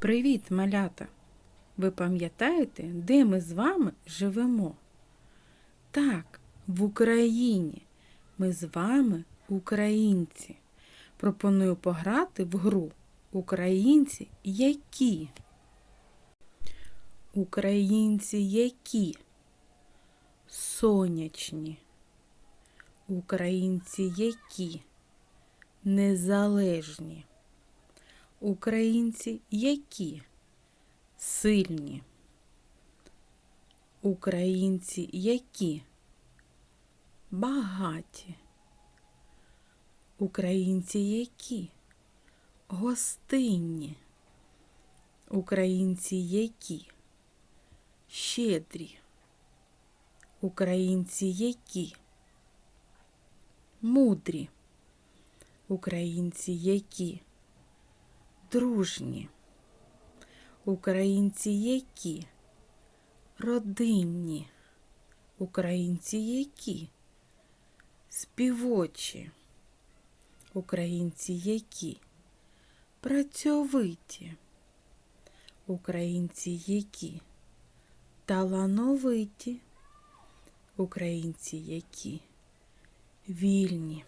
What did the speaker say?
Привіт, малята! Ви пам'ятаєте, де ми з вами живемо? Так, в Україні. Ми з вами українці. Пропоную пограти в гру Українці які? Українці які? Сонячні. Українці які? Незалежні. Українці які? Сильні. Українці які? Багаті. Українці які? Гостинні. Українці які? Щедрі. Українці які? Мудрі. Українці які? Дружні. Українці які? Родинні. Українці які? Співочі. Українці які? Працьовиті. Українці які? Талановиті. Українці які? Вільні.